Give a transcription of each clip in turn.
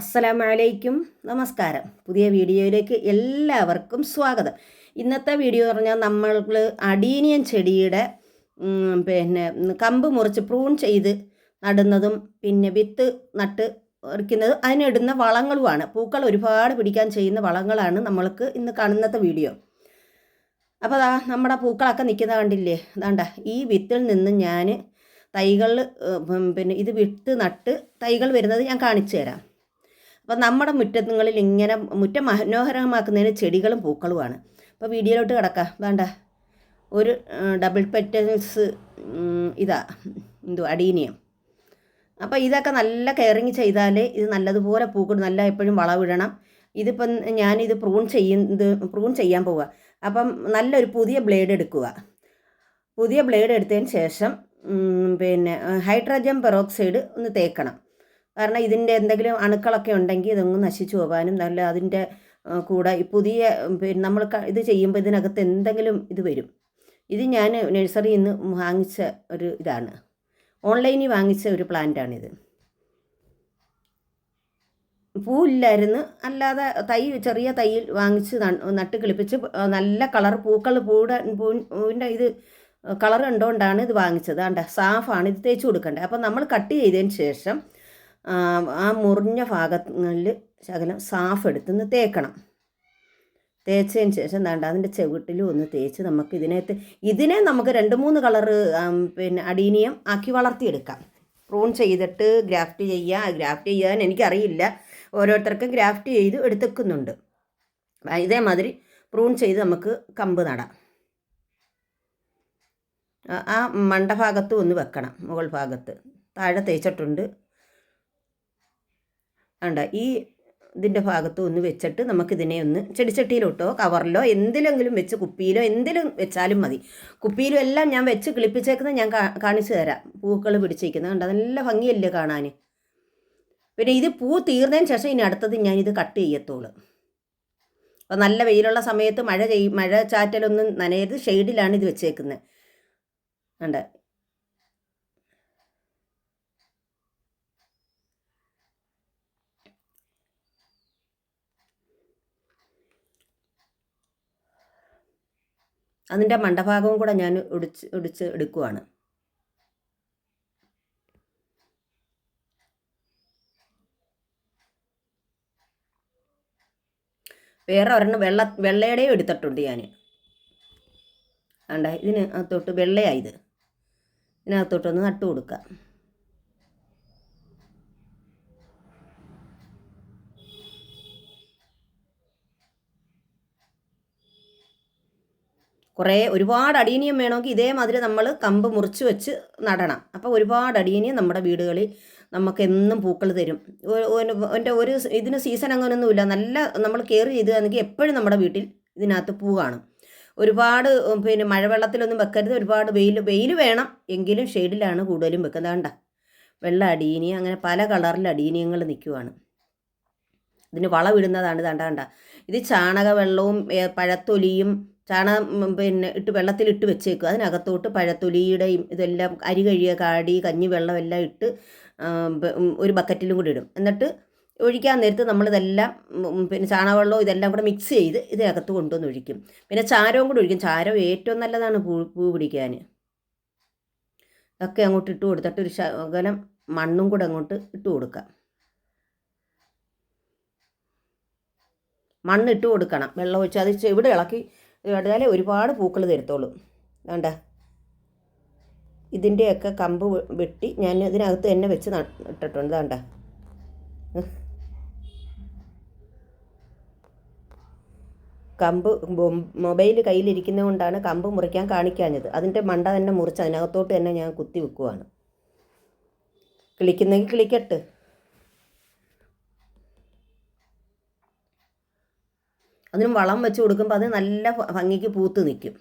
അസ്സലാമലൈക്കും. നമസ്കാരം. പുതിയ വീഡിയോയിലേക്ക് എല്ലാവർക്കും സ്വാഗതം. ഇന്നത്തെ വീഡിയോ പറഞ്ഞാൽ നമ്മൾ അടീനിയൻ ചെടിയുടെ പിന്നെ കമ്പ് മുറിച്ച് പ്രൂൺ ചെയ്ത് നടുന്നതും പിന്നെ വിത്ത് നട്ട് ഇരിക്കുന്നത് അതിനിടുന്ന വളങ്ങളുമാണ്. പൂക്കൾ ഒരുപാട് പിടിക്കാൻ ചെയ്യുന്ന വളങ്ങളാണ് നമ്മൾക്ക് ഇന്ന് കാണുന്നത്തെ വീഡിയോ. അപ്പോൾ അതാ നമ്മുടെ പൂക്കളൊക്കെ നിൽക്കുന്ന കണ്ടില്ലേ? അതാണ്ട ഈ വിത്തിൽ നിന്ന് ഞാൻ തൈകൾ പിന്നെ ഇത് വിട്ട് നട്ട് തൈകൾ വരുന്നത് ഞാൻ കാണിച്ചു തരാം. അപ്പോൾ നമ്മുടെ മുറ്റങ്ങളിൽ ഇങ്ങനെ മുറ്റം മനോഹരമാക്കുന്നതിന് ചെടികളും പൂക്കളുമാണ്. അപ്പോൾ വീഡിയോയിലോട്ട് കിടക്കാം. വേണ്ട. ഒരു ഡബിൾ പെറ്റൽസ് ഇതാ എന്തോ അടീനിയം. അപ്പോൾ ഇതൊക്കെ നല്ല കെയറിങ് ചെയ്താൽ ഇത് നല്ലതുപോലെ പൂക്കും നല്ല എപ്പോഴും വളവിടണം ഇതിപ്പം ഞാനിത് പ്രൂൺ ചെയ്യുന്നത് പ്രൂൺ ചെയ്യാൻ പോവുക അപ്പം നല്ലൊരു പുതിയ ബ്ലേഡ് എടുക്കുക പുതിയ ബ്ലേഡ് എടുത്തതിന് ശേഷം പിന്നെ ഹൈഡ്രജൻ പെറോക്സൈഡ് ഒന്ന് തേക്കണം. കാരണം ഇതിന്റെ എന്തെങ്കിലും അണുക്കളൊക്കെ ഉണ്ടെങ്കിൽ ഇതൊന്ന് നശിച്ചു പോകാനും നല്ല അതിന്റെ കൂടെ ഈ പുതിയ പിന്നെ നമ്മൾ ഇത് ചെയ്യുമ്പോൾ ഇതിനകത്ത് എന്തെങ്കിലും ഇത് വരും. ഇത് ഞാൻ നഴ്സറിയിൽ നിന്ന് വാങ്ങിച്ച ഒരു ഇതാണ്. ഓൺലൈനിൽ വാങ്ങിച്ച ഒരു പ്ലാന്റാണിത്. പൂവില്ലായിരുന്നു. അല്ലാതെ തൈ ചെറിയ തൈയിൽ വാങ്ങിച്ച് നട്ട് കിളിപ്പിച്ച് നല്ല കളർ പൂക്കൾ പൂടെ പൂവിന്റെ ഇത് കളർ കണ്ടുകൊണ്ടാണ് ഇത് വാങ്ങിച്ചത്. ആണ്ട സാഫാണ് ഇത് തേച്ച് കൊടുക്കേണ്ടത് അപ്പോൾ നമ്മൾ കട്ട് ചെയ്തതിന് ശേഷം ആ, മുറിഞ്ഞ ഭാഗങ്ങളിൽ ശകലം സാഫ് എടുത്തുനിന്ന് തേക്കണം. തേച്ചതിന് ശേഷം വേണ്ട അതിന്റെ ചെവിട്ടിലും ഒന്ന് തേച്ച് നമുക്ക് ഇതിനകത്ത് ഇതിനെ നമുക്ക് രണ്ട് മൂന്ന് കളറ് പിന്നെ അടീനിയം ആക്കി വളർത്തിയെടുക്കാം. പ്രൂൺ ചെയ്തിട്ട് ഗ്രാഫ്റ്റ് ചെയ്യുക. ഗ്രാഫ്റ്റ് ചെയ്യാൻ എനിക്കറിയില്ല. ഓരോരുത്തർക്കും ഗ്രാഫ്റ്റ് ചെയ്ത് എടുത്തേക്കുന്നുണ്ട്. ഇതേമാതിരി പ്രൂൺ ചെയ്ത് നമുക്ക് കമ്പ് നടാം. ആ- മണ്ടഭാഗത്തും ഒന്ന് വെക്കണം. മുകൾ ഭാഗത്ത്. താഴെ തേച്ചിട്ടുണ്ട്. വേണ്ട ഈ ഇതിന്റെ ഭാഗത്ത് ഒന്ന് വെച്ചിട്ട് നമുക്കിതിനെ ഒന്ന് ചെടിച്ചട്ടിയിലോട്ടോ കവറിലോ എന്തിലെങ്കിലും വെച്ച് കുപ്പിയിലോ എന്തിലും വെച്ചാലും മതി. കുപ്പിയിലും എല്ലാം ഞാൻ വെച്ച് കിളിപ്പിച്ചേക്കുന്നത് ഞാൻ കാണിച്ചു തരാം. പൂക്കൾ പിടിച്ചിരിക്കുന്നത് കണ്ടോ? നല്ല ഭംഗിയല്ലേ കാണാൻ പിന്നെ ഇത് പൂ തീർന്നതിന് ശേഷം ഇനി അടുത്തത് ഞാനിത് കട്ട് ചെയ്യത്തുള്ളൂ അപ്പോൾ നല്ല വെയിലുള്ള സമയത്ത് മഴ ചെയ്യും മഴ ചാറ്റലൊന്നും നനയരുത്. ഷെയ്ഡിലാണ് ഇത് വെച്ചേക്കുന്നത്. കണ്ട അതിന്റെ മണ്ടഭാഗവും കൂടെ ഞാൻ ഒടിച്ച് ഒടിച്ച് എടുക്കുവാണ്. വേറെ ഒരെണ്ണം വെള്ള വെള്ളയുടെയും എടുത്തിട്ടുണ്ട് ഞാൻ വേണ്ട ഇതിന് അകത്തോട്ട് വെള്ളയായത് ഇതിനകത്തോട്ടൊന്ന് നട്ടു കൊടുക്കാം. കുറേ ഒരുപാട് അടീനിയം വേണമെങ്കിൽ ഇതേമാതിരി നമ്മൾ കമ്പ് മുറിച്ച് വെച്ച് നടണം. അപ്പോൾ ഒരുപാട് അടീനിയം നമ്മുടെ വീടുകളിൽ നമുക്ക് എന്നും പൂക്കൾ തരും. എന്റെ ഒരു ഇതിന് സീസൺ അങ്ങനെയൊന്നുമില്ല നല്ല നമ്മൾ കെയർ ചെയ്തുകയാണെങ്കിൽ എപ്പോഴും നമ്മുടെ വീട്ടിൽ ഇതിനകത്ത് പൂ കാണും. ഒരുപാട് പിന്നെ മഴവെള്ളത്തിലൊന്നും വെക്കരുത്. ഒരുപാട് വെയിൽ വെയിൽ വേണം എങ്കിലും ഷെയ്ഡിലാണ് കൂടുതലും വെക്കുന്നത്. കണ്ട? വെള്ള അടീനി അങ്ങനെ പല കളറിൽ അടീനിയങ്ങൾ നിൽക്കുവാണ്. ഇതിന് വളമിടുന്നതാണ്. ഇതാണ്ട കണ്ട? ഇത് ചാണക വെള്ളവും പഴത്തൊലിയും ചാണകം പിന്നെ ഇട്ട് വെള്ളത്തിലിട്ട് വെച്ചേക്കുക അതിനകത്തോട്ട് പഴത്തൊലിയുടെയും ഇതെല്ലാം അരി കഴിയ കാടി കഞ്ഞി വെള്ളം എല്ലാം ഇട്ട് ഒരു ബക്കറ്റിലും കൂടി ഇടും. എന്നിട്ട് ഒഴിക്കാൻ നേരത്ത് നമ്മളിതെല്ലാം പിന്നെ ചാണകവെള്ളവും ഇതെല്ലാം കൂടെ മിക്സ് ചെയ്ത് ഇതിനകത്ത് കൊണ്ടുവന്ന് ഒഴിക്കും. പിന്നെ ചാരവും കൂടി ഒഴിക്കും. ചാരം ഏറ്റവും നല്ലതാണ് പൂ പൂ പിടിക്കാൻ. ഇതൊക്കെ അങ്ങോട്ട് ഇട്ട് കൊടുത്തിട്ട് ഒരു ശകലം മണ്ണും കൂടെ അങ്ങോട്ട് ഇട്ട് കൊടുക്കാം മണ്ണിട്ട് കൊടുക്കണം. വെള്ളം ഒഴിച്ച് അത് ചെവിടെ ഇളക്കി ഇട്ടാലേ ഒരുപാട് പൂക്കൾ തരത്തുള്ളൂ. വേണ്ട ഇതിന്റെയൊക്കെ കമ്പ് വെട്ടി ഞാൻ ഇതിനകത്ത് തന്നെ വെച്ച് ഇട്ടിട്ടുണ്ട്. വേണ്ട കമ്പ് മൊബൈൽ കയ്യിലിരിക്കുന്നത് കൊണ്ടാണ് കമ്പ് മുറിക്കാൻ കാണിക്കാഞ്ഞത്. അതിന്റെ മണ്ട തന്നെ മുറിച്ച് അതിനകത്തോട്ട് തന്നെ ഞാൻ കുത്തി വെക്കുവാണ്. കിളിക്കുന്നെങ്കിൽ കിളിക്കട്ട്. അതിനും വളം വെച്ച് കൊടുക്കുമ്പോൾ അത് നല്ല ഭംഗിക്ക് പൂത്ത് നിൽക്കും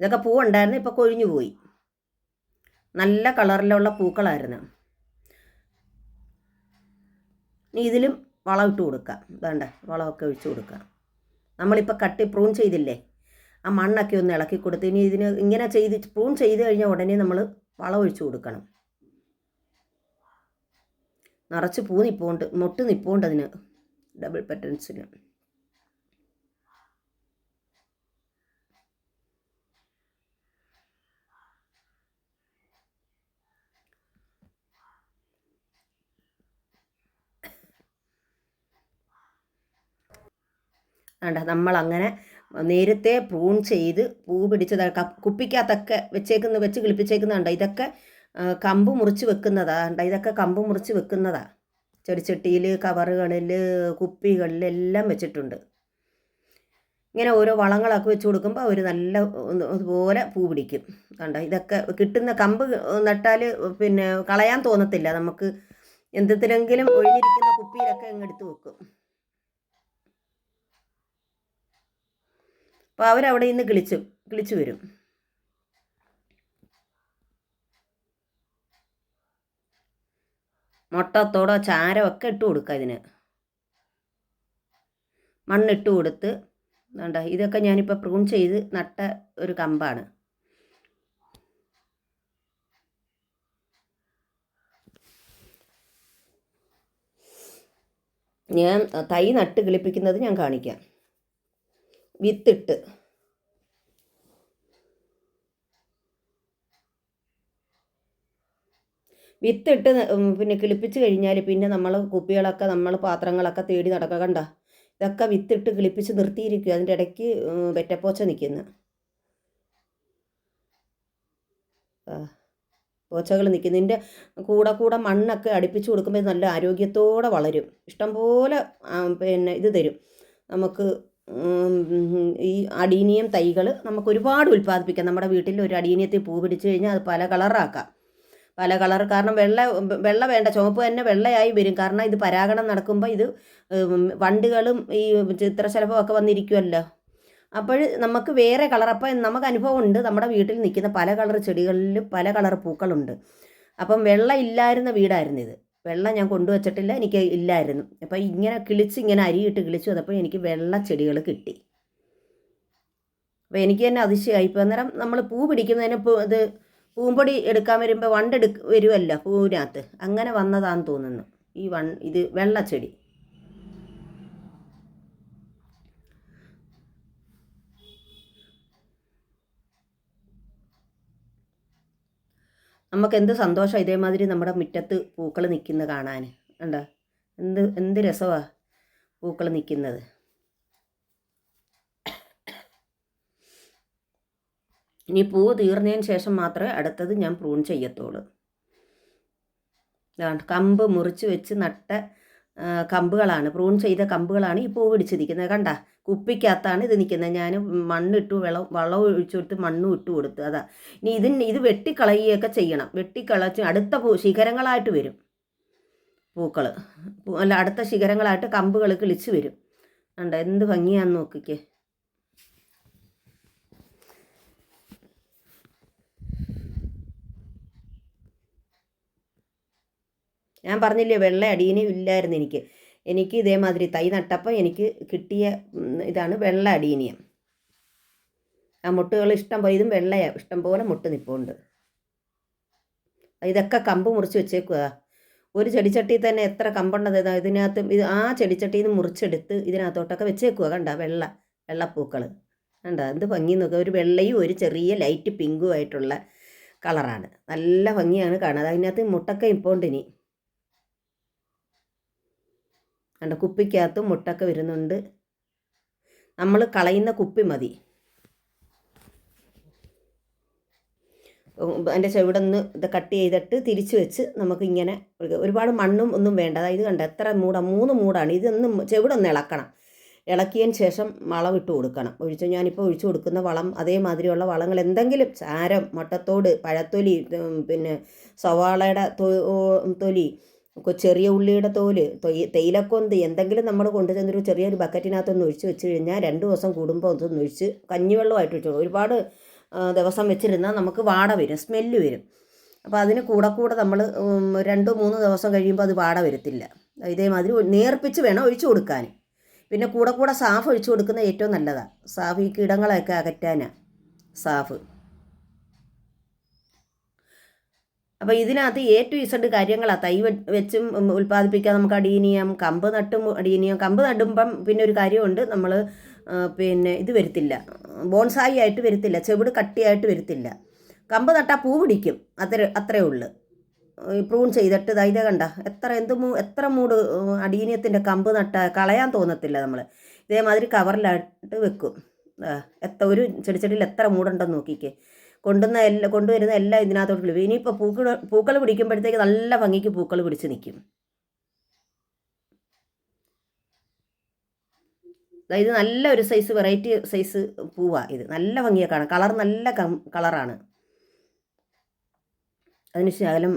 ഇതൊക്കെ പൂ ഉണ്ടായിരുന്നു ഇപ്പോൾ കൊഴിഞ്ഞു പോയി. നല്ല കളറിലുള്ള പൂക്കളായിരുന്നു. ഇനി ഇതിലും വളം ഇട്ട് കൊടുക്കാം. വേണ്ട വളമൊക്കെ ഒഴിച്ച് കൊടുക്കാം. നമ്മളിപ്പോൾ കട്ടി പ്രൂൺ ചെയ്തില്ലേ? ആ മണ്ണൊക്കെ ഒന്ന് ഇളക്കി കൊടുത്ത് ഇനി ഇതിന് ഇങ്ങനെ ചെയ്ത് പ്രൂൺ ചെയ്ത് കഴിഞ്ഞാൽ ഉടനെ നമ്മൾ വളം ഒഴിച്ചു കൊടുക്കണം. നിറച്ച് പൂ നിപ്പോണ്ട് മൊട്ട് നിപ്പോണ്ട് അതിന് ഡബിൾ പെറ്റൻസിന്. വേണ്ട നമ്മളങ്ങനെ നേരത്തെ പ്രൂൺ ചെയ്ത് പൂ പിടിച്ചത് കുപ്പിക്കകത്തൊക്കെ വെച്ചേക്കുന്ന വെച്ച് കിളിപ്പിച്ചേക്കുന്നുണ്ട് ഇതൊക്കെ കമ്പ് മുറിച്ച് വെക്കുന്നതാ ഇതൊക്കെ കമ്പ് മുറിച്ച് വെക്കുന്നതാ. ചെടിച്ചട്ടിയിൽ കവറുകളിൽ കുപ്പികളിൽ എല്ലാം വെച്ചിട്ടുണ്ട്. ഇങ്ങനെ ഓരോ വളങ്ങളൊക്കെ വെച്ച് കൊടുക്കുമ്പോൾ അവർ നല്ല അതുപോലെ പൂ പിടിക്കും. കണ്ട? ഇതൊക്കെ കിട്ടുന്ന കമ്പ് നട്ടാൽ പിന്നെ കളയാൻ തോന്നത്തില്ല. നമുക്ക് എന്തെങ്കിലും ഒഴിഞ്ഞിരിക്കുന്ന കുപ്പിയിലൊക്കെ അങ്ങ് എടുത്ത് വെക്കും. അപ്പോൾ അവരവിടെ നിന്ന് കിളിച്ചു കിളിച്ചു വരും. മുട്ടത്തോടോ ഒക്കെ ഇട്ട് കൊടുക്കുക ഇതിന്. മണ്ണിട്ട് കൊടുത്ത് വേണ്ട ഇതൊക്കെ ഞാനിപ്പോൾ പ്രൂൺ ചെയ്ത് നട്ട ഒരു കമ്പാണ്. ഞാൻ തൈ നട്ട് കിളിപ്പിക്കുന്നത് ഞാൻ കാണിക്കാം. വിത്തിട്ട്. വിത്തിട്ട് പിന്നെ കിളിപ്പിച്ച് കഴിഞ്ഞാൽ പിന്നെ നമ്മൾ കുപ്പികളൊക്കെ നമ്മൾ പാത്രങ്ങളൊക്കെ തേടി നടക്കുക കണ്ട? ഇതൊക്കെ വിത്തിട്ട് കിളിപ്പിച്ച് നിർത്തിയിരിക്കുക. അതിന്റെ ഇടയ്ക്ക് വെറ്റപ്പോച്ച നിൽക്കുന്നു പോച്ചകൾ നിൽക്കുന്നതിന്റെ കൂടെ കൂടെ മണ്ണൊക്കെ അടുപ്പിച്ച് കൊടുക്കുമ്പോൾ നല്ല ആരോഗ്യത്തോടെ വളരും. ഇഷ്ടംപോലെ പിന്നെ ഇത് തരും. നമുക്ക് ഈ അടീനിയം തൈകൾ നമുക്ക് ഒരുപാട് ഉൽപ്പാദിപ്പിക്കാം. നമ്മുടെ വീട്ടിൽ ഒരു അടീനിയത്തിൽ പൂ പിടിച്ചു കഴിഞ്ഞാൽ അത് പല കളറാക്കാം. പല കളർ കാരണം വെള്ള വെള്ള വേണ്ട ചുവപ്പ് തന്നെ വെള്ളയായി വരും. കാരണം ഇത് പരാഗണം നടക്കുമ്പോൾ ഇത് വണ്ടുകളും ഈ ചിത്രശലഭവും ഒക്കെ വന്നിരിക്കുമല്ലോ അപ്പോൾ നമുക്ക് വേറെ കളർ അപ്പോൾ നമുക്ക് അനുഭവം ഉണ്ട് നമ്മുടെ വീട്ടിൽ നിൽക്കുന്ന പല കളർ ചെടികളിൽ പല കളർ പൂക്കളുണ്ട്. അപ്പം വെള്ളം ഇല്ലായിരുന്ന വീടായിരുന്നു ഇത്. വെള്ളം ഞാൻ കൊണ്ടുവച്ചിട്ടില്ല എനിക്ക് ഇല്ലായിരുന്നു. അപ്പോൾ ഇങ്ങനെ കിളിച്ച് ഇങ്ങനെ അരിയിട്ട് കിളിച്ച് വന്നപ്പോൾ എനിക്ക് വെള്ള ചെടികൾ കിട്ടി. അപ്പോൾ എനിക്ക് തന്നെ അതിശയമായി. ഇപ്പോൾ അന്നേരം നമ്മൾ പൂ പിടിക്കുന്നതിന് ഇത് പൂമ്പൊടി എടുക്കാൻ വരുമ്പോൾ വണ്ടെടു വരുമല്ലോ പൂവിനകത്ത്. അങ്ങനെ വന്നതാന്ന് തോന്നുന്നു. ഈ വൺ ഇത് വെള്ളച്ചെടി നമുക്ക് എന്ത് സന്തോഷം ഇതേമാതിരി നമ്മുടെ മുറ്റത്ത് പൂക്കൾ നിൽക്കുന്നത് കാണാൻ? ഉണ്ടോ എന്ത് എന്ത് രസമാണ് പൂക്കൾ നിൽക്കുന്നത്? ഇനി പൂ തീർന്നതിന് ശേഷം മാത്രമേ അടുത്തത് ഞാൻ പ്രൂൺ ചെയ്യത്തുള്ളൂ. കമ്പ് മുറിച്ച് വെച്ച് നട്ട കമ്പുകളാണ്. പ്രൂൺ ചെയ്ത കമ്പുകളാണ് ഈ പൂ പിടിച്ചിരിക്കുന്നത് കണ്ട? കുപ്പിക്കകത്താണ് ഇത് നിൽക്കുന്നത്. ഞാൻ മണ്ണിട്ടു വെള്ളം വെള്ളം ഒഴിച്ചു കൊടുത്ത് മണ്ണും ഇട്ട് കൊടുത്ത്. അതാ. ഇനി ഇതിന് ഇത് വെട്ടിക്കളയുകയൊക്കെ ചെയ്യണം. വെട്ടിക്കളച്ച് അടുത്ത പൂ ശിഖരങ്ങളായിട്ട് വരും പൂക്കൾ അല്ല അടുത്ത ശിഖരങ്ങളായിട്ട് കമ്പുകൾ കിളിച്ച് വരും. കണ്ട എന്ത് ഭംഗിയാന്ന് നോക്കിക്കേ. ഞാൻ പറഞ്ഞില്ലേ വെള്ള അടീനും ഇല്ലായിരുന്നു എനിക്ക്. എനിക്ക് ഇതേമാതിരി തൈ നട്ടപ്പോൾ എനിക്ക് കിട്ടിയ ഇതാണ് വെള്ള അടീനിയം. ആ മുട്ടുകൾ ഇഷ്ടം പോലെ ഇതും വെള്ളയാണ് ഇഷ്ടം പോലെ മുട്ട് നിപ്പുണ്ട്. ഇതൊക്കെ കമ്പ് മുറിച്ച് വെച്ചേക്കുക ഒരു ചെടിച്ചട്ടി തന്നെ എത്ര കമ്പുണ്ടത് ഇതിനകത്ത് ഇത് ആ ചെടിച്ചട്ടിയിൽ നിന്ന് മുറിച്ചെടുത്ത് ഇതിനകത്തോട്ടൊക്കെ വെച്ചേക്കുക കണ്ട വെള്ള വെള്ളപ്പൂക്കൾ കണ്ട എന്ത് ഭംഗി നോക്കുക ഒരു വെള്ളയും ഒരു ചെറിയ ലൈറ്റ് പിങ്കും ആയിട്ടുള്ള കളറാണ്. നല്ല ഭംഗിയാണ് കാണുന്നത് അതിനകത്ത് മുട്ടൊക്കെ ഇപ്പോൾ ഇനി. കണ്ട കുപ്പിക്കകത്തും മുട്ടൊക്കെ വരുന്നുണ്ട്. നമ്മൾ കളയുന്ന കുപ്പി മതി. അതിന്റെ ചെവിടെ നിന്ന് ഇത് കട്ട് ചെയ്തിട്ട് തിരിച്ചു വെച്ച് നമുക്ക് ഇങ്ങനെ ഒരുപാട് മണ്ണും ഒന്നും വേണ്ട. അതായത് കണ്ട എത്ര മൂട മൂന്ന് മൂടാണ്. ഇതൊന്ന് ചെവിടൊന്ന് ഇളക്കണം. ഇളക്കിയതിന് ശേഷം വളം ഇട്ട് കൊടുക്കണം. ഒഴിച്ച് ഞാനിപ്പോൾ ഒഴിച്ചു കൊടുക്കുന്ന വളം അതേമാതിരിയുള്ള വളങ്ങൾ എന്തെങ്കിലും ചാരം മുട്ടത്തോട് പഴത്തൊലി പിന്നെ സവാളയുടെ തൊലി ചെറിയ ഉള്ളിയുടെ തോൽ തേയിലക്കൊന്ത് എന്തെങ്കിലും നമ്മൾ കൊണ്ടുചെന്നൊരു ചെറിയൊരു ബക്കറ്റിനകത്തൊന്ന് ഒഴിച്ച് വെച്ച് കഴിഞ്ഞാൽ രണ്ട് ദിവസം കൂടുമ്പോൾ ഒന്ന് ഒഴിച്ച് കഞ്ഞിവെള്ളമായിട്ട് വെച്ചു ഒരുപാട് ദിവസം വെച്ചിരുന്നാൽ നമുക്ക് വാട വരും സ്മെല്ല് വരും. അപ്പോൾ അതിന് കൂടെ കൂടെ നമ്മൾ രണ്ടോ മൂന്ന് ദിവസം കഴിയുമ്പോൾ അത് വാട വരത്തില്ല. ഇതേമാതിരി നേർപ്പിച്ച് വേണം ഒഴിച്ചു കൊടുക്കാൻ പിന്നെ കൂടെ കൂടെ സാഫ് ഒഴിച്ചു കൊടുക്കുന്നത് ഏറ്റവും നല്ലതാണ് സാഫ് ഈ കീടങ്ങളൊക്കെ അകറ്റാനാണ് സാഫ്. അപ്പോൾ ഇതിനകത്ത് എ ടു ഇസഡ് കാര്യങ്ങളാണ് തൈ വെച്ചും ഉൽപ്പാദിപ്പിക്കാൻ നമുക്ക് അടീനിയം കമ്പ് നട്ടും അടീനിയം കമ്പ് നടുമ്പം പിന്നെ ഒരു കാര്യമുണ്ട്. നമ്മൾ പിന്നെ ഇത് വരത്തില്ല. ബോൺസായി ആയിട്ട് വരത്തില്ല. ചെവിട് കട്ടിയായിട്ട് വരത്തില്ല. കമ്പ് നട്ടാൽ പൂ പിടിക്കും. അത്ര അത്രേ ഉള്ളു. പ്രൂൺ ചെയ്തിട്ട് ഇതേ കണ്ട. എത്ര എന്ത് മൂ എത്ര മൂട് അടീനിയത്തിന്റെ കമ്പ് നട്ട കളയാൻ തോന്നത്തില്ല നമ്മൾ ഇതേമാതിരി കവറിലായിട്ട് വെക്കും. എത്ര ഒരു ചെടിച്ചെടിയിൽ എത്ര മൂടുണ്ടെന്ന് നോക്കിക്കേ. കൊണ്ടുവന്ന എല്ലാ കൊണ്ടുവരുന്ന എല്ലാം ഇതിനകത്തോട്ട് ഇനി ഇനിയിപ്പോൾ പൂക്കൾ പൂക്കൾ പിടിക്കുമ്പോഴത്തേക്ക് നല്ല ഭംഗിക്ക് പൂക്കൾ പിടിച്ച് നിൽക്കും ഇത് നല്ല ഒരു സൈസ് വെറൈറ്റി സൈസ് പൂവാ ഇത്. നല്ല ഭംഗിയൊക്കെയാണ് കളർ നല്ല കളറാണ് അതിന് ശകലം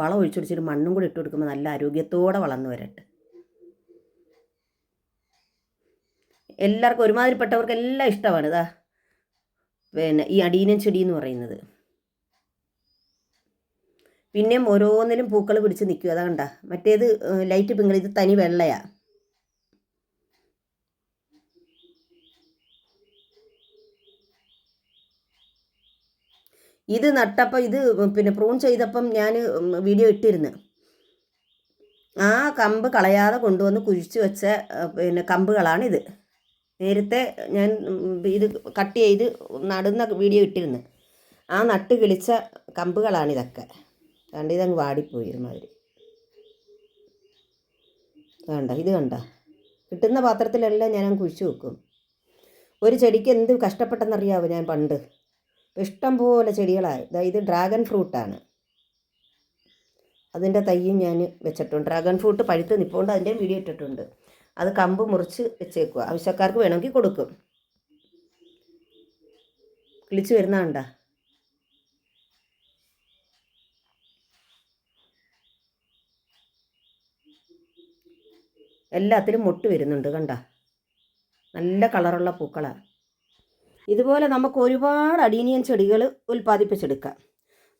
വളം ഒഴിച്ചൊടിച്ചിട്ട് മണ്ണും കൂടി ഇട്ട് കൊടുക്കുമ്പോൾ നല്ല ആരോഗ്യത്തോടെ വളർന്നു വരട്ടെ. എല്ലാവർക്കും ഒരുമാതിരിപ്പെട്ടവർക്ക് എല്ലാം ഇഷ്ടമാണ്. ഇതാ പിന്നെ ഈ അടീനൻ ചെടി എന്ന് പറയുന്നത്. പിന്നെയും ഓരോന്നിലും പൂക്കൾ പിടിച്ച് നിൽക്കും. അതാ കണ്ട. മറ്റേത് ലൈറ്റ് പിങ്കൾ ഇത് തനി വെള്ളയാ. ഇത് നട്ടപ്പം ഇത് പിന്നെ പ്രൂൺ ചെയ്തപ്പം ഞാൻ വീഡിയോ ഇട്ടിരുന്നു. ആ കമ്പ് കളയാതെ കൊണ്ടുവന്ന് കുഴിച്ച് വെച്ച പിന്നെ കമ്പുകളാണിത്. നേരത്തെ ഞാൻ ഇത് കട്ട് ചെയ്ത് നടുന്ന വീഡിയോ ഇട്ടിരുന്നു. ആ നട്ട് കിളിച്ച കമ്പുകളാണ് ഇതൊക്കെ കണ്ട ഇതങ്ങ് വാടിപ്പോയി ഒരുമാതിരി. കണ്ട? ഇത് കണ്ട? കിട്ടുന്ന പാത്രത്തിലെല്ലാം ഞാൻ കുഴിച്ച് വെക്കും. ഒരു ചെടിക്ക് എന്ത് കഷ്ടപ്പെട്ടെന്നറിയാവോ ഞാൻ പണ്ട്? ഇഷ്ടം പോലെ ചെടികളായി. ഇത് ഡ്രാഗൺ ഫ്രൂട്ടാണ്. അതിന്റെ തൈയും ഞാൻ വെച്ചിട്ടുണ്ട്. ഡ്രാഗൺ ഫ്രൂട്ട് പഴുത്ത് നിൽപ്പുണ്ട് അതിന്റെ വീഡിയോ ഇട്ടിട്ടുണ്ട്. അത് കമ്പ് മുറിച്ച് വെച്ചേക്കുക ആവശ്യക്കാർക്ക് വേണമെങ്കിൽ കൊടുക്കും. കിളിച്ച് വരുന്ന കണ്ട? എല്ലാത്തിലും മൊട്ട് വരുന്നുണ്ട് കണ്ട? നല്ല കളറുള്ള പൂക്കളാണ് ഇതുപോലെ നമുക്ക് ഒരുപാട് അടീനിയൻ ചെടികൾ ഉൽപ്പാദിപ്പിച്ചെടുക്കാം.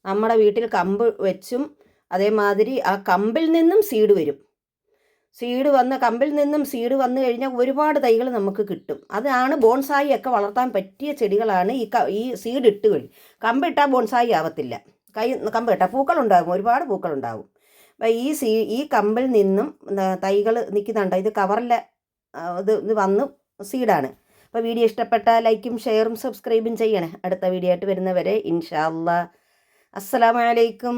നമ്മുടെ വീട്ടിൽ കമ്പ് വെച്ചും അതേമാതിരി ആ കമ്പിൽ നിന്നും സീഡ് വരും. സീഡ് വന്ന് കമ്പിൽ നിന്നും സീഡ് വന്നു കഴിഞ്ഞാൽ ഒരുപാട് തൈകൾ നമുക്ക് കിട്ടും. അതാണ് ബോൺസായി ഒക്കെ വളർത്താൻ പറ്റിയ ചെടികളാണ് ഈ ക ഈ സീഡ് ഇട്ട് കഴി കമ്പിട്ടാൽ ബോൺസായി ആവത്തില്ല. കൈ കമ്പ് ഇട്ടാൽ പൂക്കളുണ്ടാകും ഒരുപാട് പൂക്കളുണ്ടാകും അപ്പം ഈ സീ ഈ കമ്പിൽ നിന്നും തൈകൾ നിൽക്കുന്നുണ്ട് ഇത് കവറിലെ ഇത് ഇത് വന്ന് സീഡാണ് അപ്പോൾ വീഡിയോ ഇഷ്ടപ്പെട്ട ലൈക്കും ഷെയറും സബ്സ്ക്രൈബും ചെയ്യണേ. അടുത്ത വീഡിയോ ആയിട്ട് വരുന്നവരെ ഇൻഷാ അല്ലാ അസ്സലാമലൈക്കും